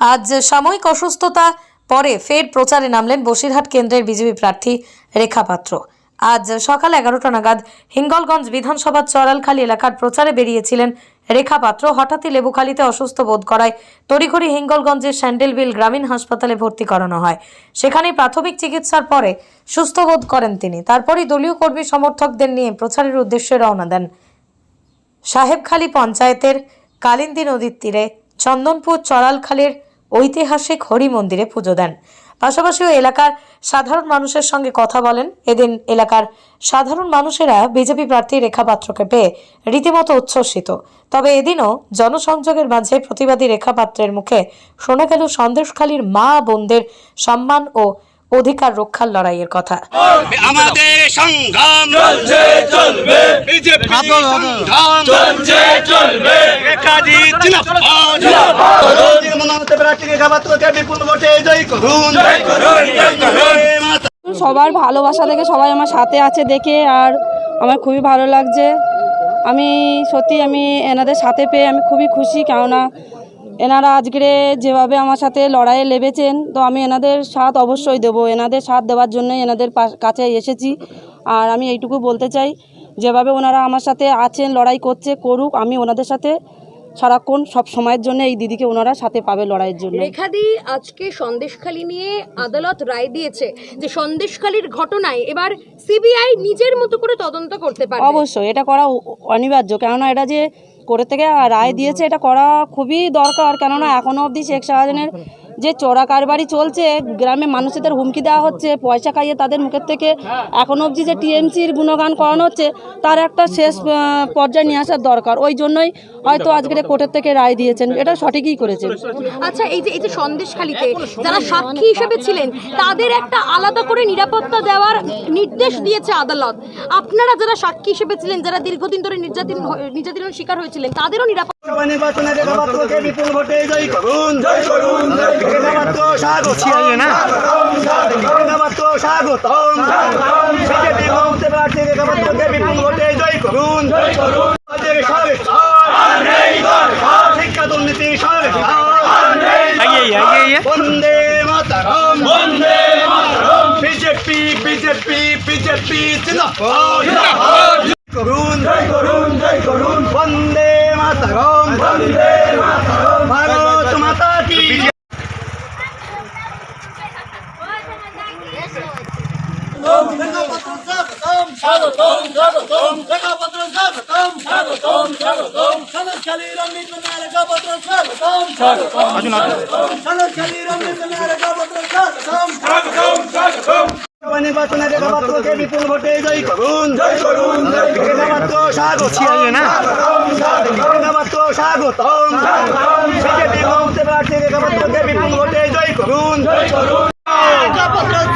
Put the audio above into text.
আজ সাময়িক অসুস্থতা, পরে ফের প্রচারে নামলেন বসিরহাট কেন্দ্রের বিজেপি প্রার্থী রেখা পাত্র। আজ সকাল এগারোটা নাগাদ হিঙ্গলগঞ্জ বিধানসভার চড়ালখালী এলাকার প্রচারে বেরিয়েছিলেন রেখা পাত্র। হঠাৎই লেবুখালীতে অসুস্থ বোধ করায় তড়িঘড়ি হিঙ্গলগঞ্জের স্যান্ডেলবিল গ্রামীণ হাসপাতালে ভর্তি করানো হয়। সেখানে প্রাথমিক চিকিৎসার পরে সুস্থ বোধ করেন তিনি। তারপরই দলীয় কর্মী সমর্থকদের নিয়ে প্রচারের উদ্দেশ্যে রওনা দেন সাহেবখালী পঞ্চায়েতের কালিন্দী নদীর তীরে চন্দনপুর চড়ালখালের ঐতিহাসিক হরি মন্দিরে পুজো দেন। পাশাপাশি এলাকার সাধারণ মানুষের সঙ্গে কথা বলেন। এদিন এলাকার সাধারণ মানুষেরা বিজেপি প্রার্থী রেখা পাত্রকে পেয়ে রীতিমতো উচ্ছ্বসিত। তবে এদিনও জনসংযোগের মাঝে প্রতিবাদী রেখা পাত্রের মুখে শোনা গেল সন্দেশখালীর মা বোনদের সম্মান ও অধিকার রক্ষার লড়াইয়ের কথা। আমাদের সংগ্রাম চলছে চলবে। বিজেপি সংগ্রাম চলছে চলবে। রেখাজি জিন্দাবাদ করুন মনোনীত প্রার্থীকে খাবাত্রকে বিপুল ভোটে জয় করুন জয় করুন জয় করুন। সবার ভালোবাসা দেখে সবাই আমার সাথে আছে দেখে আর আমার খুবই ভালো লাগছে। আমি সত্যি আমি এনাদের সাথে পেয়ে আমি খুবই খুশি কেননা এনারা আজকে যেভাবে আমার সাথে লড়াইয়ে লেবেছেন তো আমি এনাদের সাথ অবশ্যই দেবো। এনাদের সাথ দেওয়ার জন্যই এনাদের কাছে এসেছি। আর আমি এইটুকু বলতে চাই যেভাবে ওনারা আমার সাথে আছেন লড়াই করছে করুক আমি ওনাদের সাথে সারাক্ষণ সব সময়ের জন্য এই দিদিকে ওনারা সাথে পাবে লড়াইয়ের জন্য। রেখাদি আজকে সন্দেশখালী নিয়ে আদালত রায় দিয়েছে যে সন্দেশখালীর ঘটনায় এবার সিবিআই নিজের মতো করে তদন্ত করতে পারে অবশ্যই এটা করা অনিবার্য। কেননা এটা যে করে থেকে রায় দিয়েছে এটা করা খুবই দরকার। কেননা এখনও অবধি শেখ শাহজাহানের যে চোরা কারবারি চলছে গ্রামে মানুষদের হুমকি দেওয়া হচ্ছে পয়সা খাইয়ে তাদের মুখের থেকে এখনও অবধি যে টিএমসির গুণগান করানো হচ্ছে তার একটা শেষ পর্যায়ে নিয়ে আসার দরকার। ওই জন্যই হয়তো আজকের কোর্টের থেকে রায় দিয়েছেন এটা সঠিকই করেছেন। আচ্ছা এই যে এই যে সন্দেশখালীতে যারা সাক্ষী হিসেবে ছিলেন তাদের একটা আলাদা করে নিরাপত্তা দেওয়ার নির্দেশ দিয়েছে আদালত। আপনারা যারা সাক্ষী হিসেবে ছিলেন যারা দীর্ঘদিন ধরে নির্যাতন নির্যাতনের শিকার হয়েছিলেন তাদেরও নিরাপত্তা নির্বাচনে বিপুল ভোটে জয় করুন জয় করুন। রেখাপাত্র স্বাগত না রেখাপাত্র স্বাগতম বিজেপি মমতা প্রার্থী রেখাপাত্রকে বিপুল ভোটে জয় করুন শিক্ষা দুর্নীতি বন্দে মাতারম বিজেপি বিজেপি বিজেপি জিন্দাবাদ জিন্দাবাদ করুন জয় করুন জয় করুন বন্দে মাতারম বন্দে মাতরম ভারত মাতা কি স্বাগতম স্বাগতম স্বাগতম স্বাগতম স্বাগতম স্বাগতম স্বাগতম সভা নির্বাচনে রেখাপাত্রকে বিপুল ভোটে জয় করুন জয় করুন জয় স্বাগত স্বাগতম স্বাগতম বিজেপি মমতা প্রার্থী রেখাপাত্রকে বিপুল ভোটে জয় করুন জয় করুন রেখাপাত্র